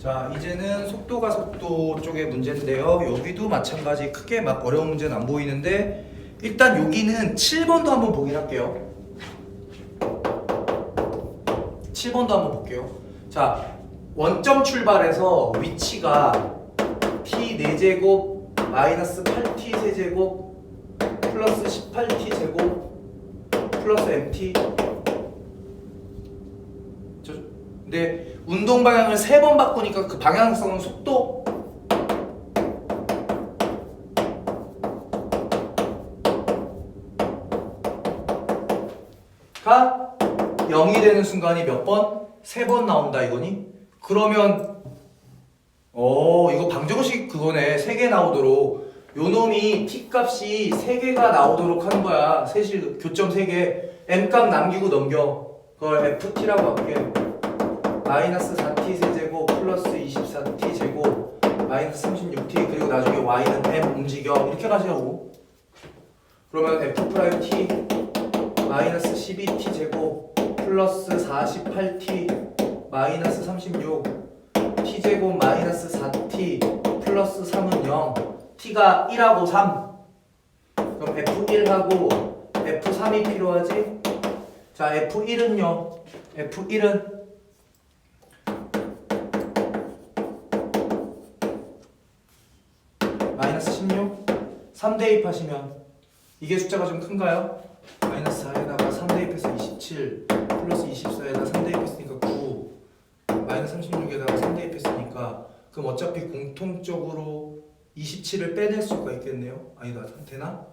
자 이제는 속도가 속도 쪽의 문제인데요. 여기도 마찬가지 크게 막 어려운 문제는 안 보이는데 일단 여기는 7번도 한번 보긴 할게요. 7번도 한번 볼게요. 자 원점 출발해서 위치가 t 4제곱 마이너스 8t 세제곱 플러스 18t 제곱 플러스 mt 저, 근데 운동 방향을 세 번 바꾸니까 그 방향성은 속도? 가? 0이 되는 순간이 몇 번? 세 번 나온다 이거니? 그러면 어 이거 방정식 그거네. 세 개 나오도록. 요 놈이 t 값이 세 개가 나오도록 하는 거야. 세실 교점 세개. M 값 남기고 넘겨. 그걸 ft라고 할게 마이너스 4t 세제곱 플러스 24t 제곱 마이너스 36t 그리고 나중에 y는 m 움직여. 이렇게 가시라고 그러면 f 프라임 t 마이너스 12t 제곱 플러스 48t 마이너스 36 t 제곱 마이너스 4t 플러스 3은 0 t가 1하고 3 그럼 f1하고 f3이 필요하지? 자 f1은요. f1은 3 대입하시면 이게 숫자가 좀 큰가요? 마이너스 4에다가 3 대입해서 27 플러스 24에다가 3 대입했으니까 9 마이너스 36에다가 3 대입했으니까 그럼 어차피 공통적으로 27을 빼낼 수가 있겠네요 아니다 되나?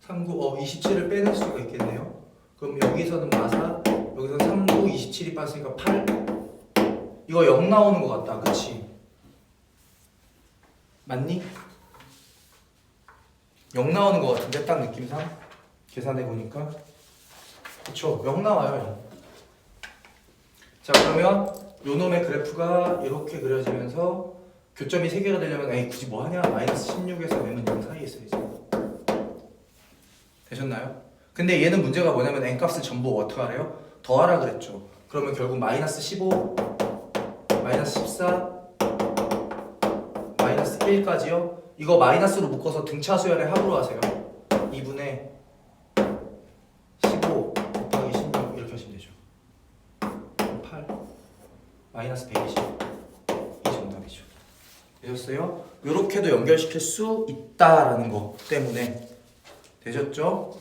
39, 어 27을 빼낼 수가 있겠네요 그럼 여기서는 마사 여기서 39, 27이 빠졌으니까 8 이거 0 나오는 것 같다 그치? 맞니? 0 나오는 것 같은데? 딱 느낌상 계산해 보니까? 그쵸 0 나와요 0. 자 그러면 요 놈의 그래프가 이렇게 그려지면서 교점이 3개가 되려면 에이 굳이 뭐 하냐? 마이너스 16에서 m은 0 사이에 있어야지. 되셨나요? 근데 얘는 문제가 뭐냐면 n값을 전부 어떻게 하래요? 더하라 그랬죠. 그러면 결국 마이너스 15 마이너스 14 마이너스 1까지요 이거 마이너스로 묶어서 등차 수열의 합으로 하세요 2분의 15 곱하기 16 이렇게 하시면 되죠 8 마이너스 120 이 정답이죠 되셨어요? 이렇게도 연결시킬 수 있다라는 거 때문에 되셨죠?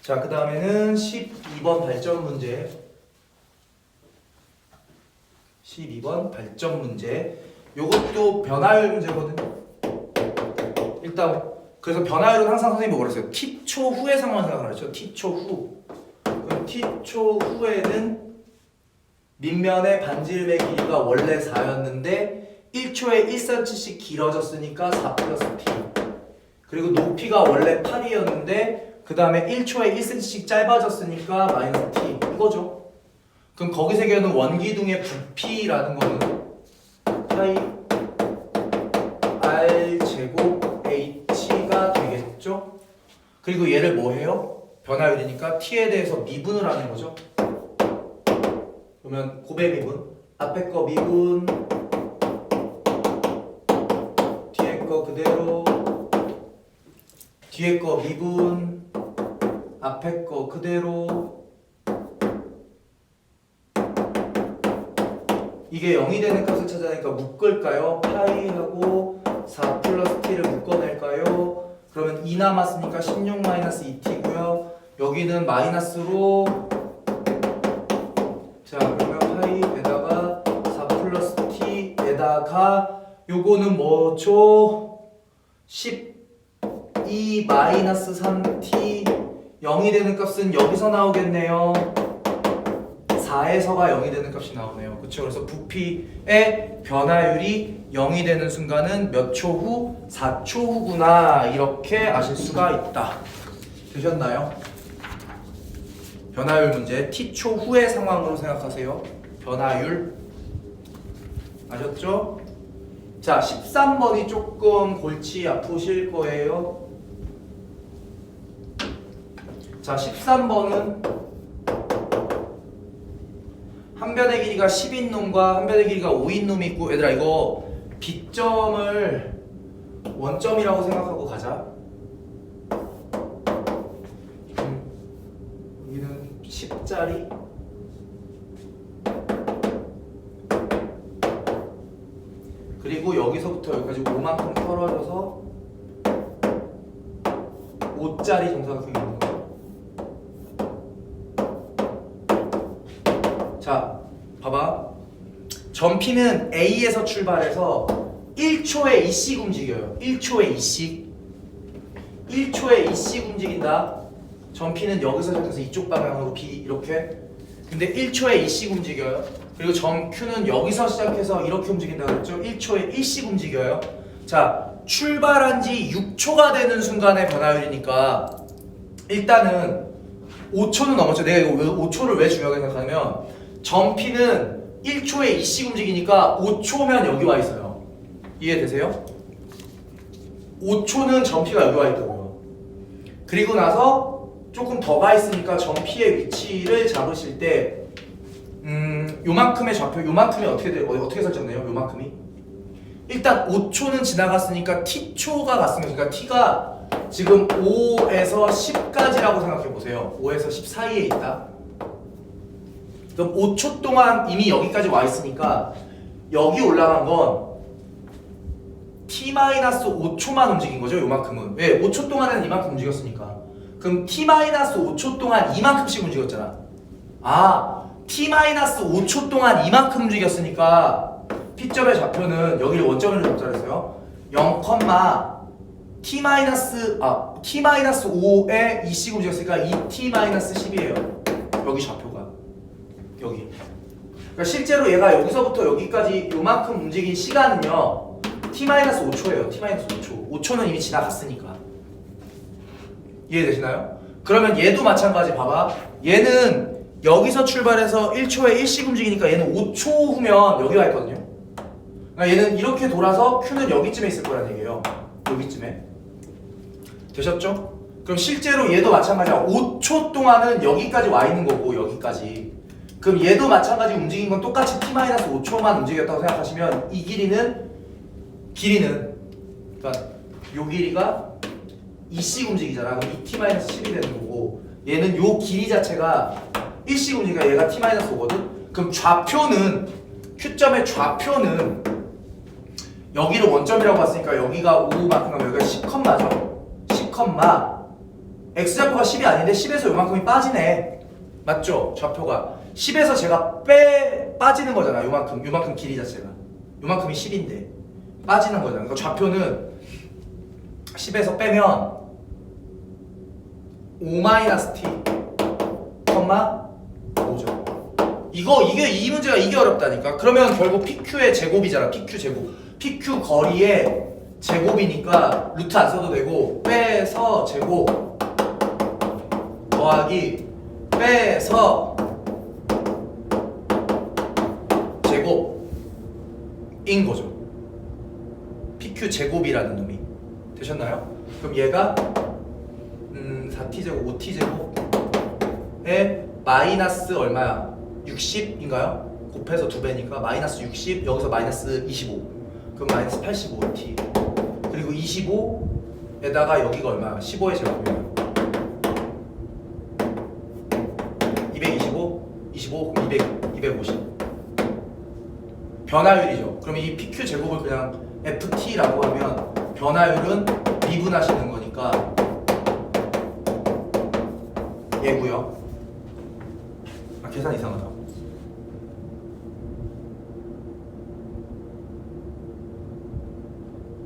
자, 그 다음에는 12번 발전 문제. 12번 발전 문제. 요것도 변화율 문제거든요. 일단 그래서 변화율은 항상 선생님이 뭐라 했어요? t초 후의 상황을 생각하죠. t초 후. t초 후에는 밑면의 반지름의 길이가 원래 4였는데 1초에 1cm씩 길어졌으니까 4 플러스 t. 그리고 높이가 원래 8이었는데 그 다음에 1초에 1cm씩 짧아졌으니까 마이너스 t 이거죠. 그럼 거기서 얘기하는 원기둥의 부피라는 거는 파이 r 제곱. 그리고 얘를 뭐 해요? 변화율이니까 t에 대해서 미분을 하는 거죠. 그러면 고배 미분 앞에 거 미분 뒤에 거 그대로 뒤에 거 미분 앞에 거 그대로 이게 0이 되는 값을 찾아내니까 묶을까요? 파이하고 4 플러스 t를 묶어낼까요? 그러면 2 남았으니까 16 마이너스 2t고요 여기는 마이너스로 자 그러면 파이에다가 4 플러스 t에다가 요거는 뭐죠? 12 마이너스 3t 0이 되는 값은 여기서 나오겠네요 4에서가 0이 되는 값이 나오네요. 그쵸? 그래서 부피의 변화율이 0이 되는 순간은 몇 초 후? 4초 후구나. 이렇게 아실 수가 있다. 되셨나요? 변화율 문제. T초 후의 상황으로 생각하세요. 변화율. 아셨죠? 자 13번이 조금 골치 아프실 거예요. 자 13번은 한 변의 길이가 10인 놈과 한 변의 길이가 5인 놈이 있고 얘들아 이거 B점을 원점이라고 생각하고 가자. 음, 여기는 10짜리. 그리고 여기서부터 여기까지 5만큼 털어져서 5짜리 정사각형이 있는 거야 자, 봐봐. 점피는 A에서 출발해서 1초에 2씩 움직여요. 1초에 2씩. 1초에 2씩 움직인다. 점피는 여기서 시작해서 이쪽 방향으로 B 이렇게. 근데 1초에 2씩 움직여요. 그리고 점 Q는 여기서 시작해서 이렇게 움직인다 그랬죠? 1초에 1씩 움직여요. 자, 출발한 지 6초가 되는 순간의 변화율이니까 일단은 5초는 넘었죠. 내가 이거 왜 5초를 왜 중요하게 생각하냐면 점피는 1초에 2씩 움직이니까 5초면 여기 와 있어요. 이해되세요? 5초는 점피가 여기 와 있다고요. 그리고 나서 조금 더 가 있으니까 점피의 위치를 잡으실 때 음, 요만큼의 좌표, 요만큼이 어떻게 돼, 어, 어떻게 설정돼요? 요만큼이? 일단 5초는 지나갔으니까 t초가 갔으면 그러니까 t가 지금 5에서 10까지라고 생각해 보세요. 5에서 10 사이에 있다. 그럼 5초 동안 이미 여기까지 와 있으니까 여기 올라간 건 t-5초만 움직인 거죠, 요만큼은. 왜? 5초 동안은 이만큼 움직였으니까. 그럼 t-5초 동안 이만큼씩 움직였잖아. 아, t-5초 동안 이만큼 움직였으니까 P점의 좌표는 여기를 원점으로 잡자 그랬어요. 0, t 마이너스 아 t 마이너스 5에 2씩 움직였으니까 2t 마이너스 10이에요. 여기 좌표가 여기. 그러니까 실제로 얘가 여기서부터 여기까지 요만큼 움직인 시간은요 t 마이너스 5초예요. t 마이너스 5초. 5초는 이미 지나갔으니까. 이해되시나요? 그러면 얘도 마찬가지 봐봐. 얘는 여기서 출발해서 1초에 1씩 움직이니까 얘는 5초 후면 여기 와 있거든요. 그러니까 얘는 이렇게 돌아서 Q는 여기쯤에 있을 거란 얘기예요. 여기쯤에. 되셨죠? 그럼 실제로 얘도 마찬가지야. 5초 동안은 여기까지 와 있는 거고 여기까지. 그럼 얘도 마찬가지 움직인 건 똑같이 t-5초만 움직였다고 생각하시면 이 길이는 길이는 그러니까 요 길이가 2씩 움직이잖아. 그럼 2t-10이 되는 거고 얘는 요 길이 자체가 1씩 움직이니까 얘가 t-5거든. 그럼 좌표는 Q점의 좌표는 여기를 원점이라고 봤으니까 여기가 5만큼 가면 여기가 10컴마죠. 10컴마 x좌표가 10이 아닌데 10에서 요만큼이 빠지네. 맞죠? 좌표가 10에서 제가 빼 빠지는 거잖아. 요만큼 요만큼 길이 자체가 요만큼이 10인데 빠지는 거잖아. 그러니까 좌표는 10에서 빼면 5-t 컴마 5죠. 이거 이게 이 문제가 이게 어렵다니까. 그러면 결국 PQ의 제곱이잖아. PQ 제곱. PQ 거리의 제곱이니까 루트 안 써도 되고 빼서 제곱 더하기 빼서 제곱인 거죠. PQ 제곱이라는 놈이 되셨나요? 그럼 얘가 음 4t 제곱 5t 제곱에 마이너스 얼마야? 60인가요? 곱해서 두 배니까 마이너스 60 여기서 마이너스 25 그럼 마이너스 85t 그리고 25에다가 여기가 얼마야? 15의 제곱이면 225 25 그럼 200 250 변화율이죠. 그럼 이 PQ 제곱을 그냥 FT라고 하면 변화율은 미분하시는 거니까 얘고요. 아 계산 이상하다.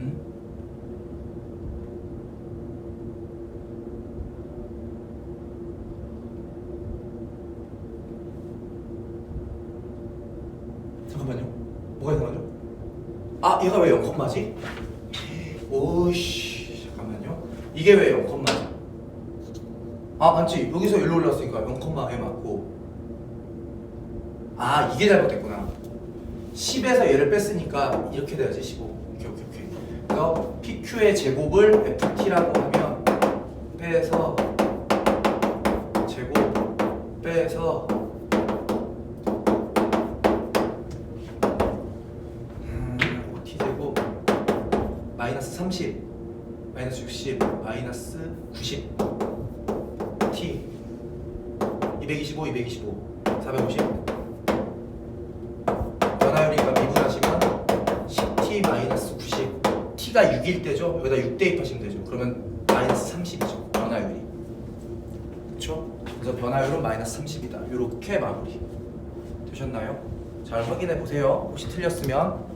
응? 잠깐만요. 뭐가 이상하죠? 아 얘가 왜 0컴마지? 오씨 잠깐만요. 이게 왜 0컴마지? 아 맞지 여기서 일로 올랐으니까 0컴마에 맞고 아 이게 잘못됐구나 10에서 얘를 뺐으니까 이렇게 돼야지 15 오케이 오케이 오케이 그래서 PQ의 제곱을 FT라고 하면 빼서 제곱 빼서 30 마이너스 60 마이너스 90 t 225 225 450 변화율이니까 미분하시면 10t 마이너스 90 t가 6일 때죠? 여기다 6 대입하시면 되죠. 그러면 마이너스 30이죠 변화율이. 그렇죠? 그래서 변화율은 마이너스 30이다. 이렇게 마무리 되셨나요? 잘 확인해 보세요. 혹시 틀렸으면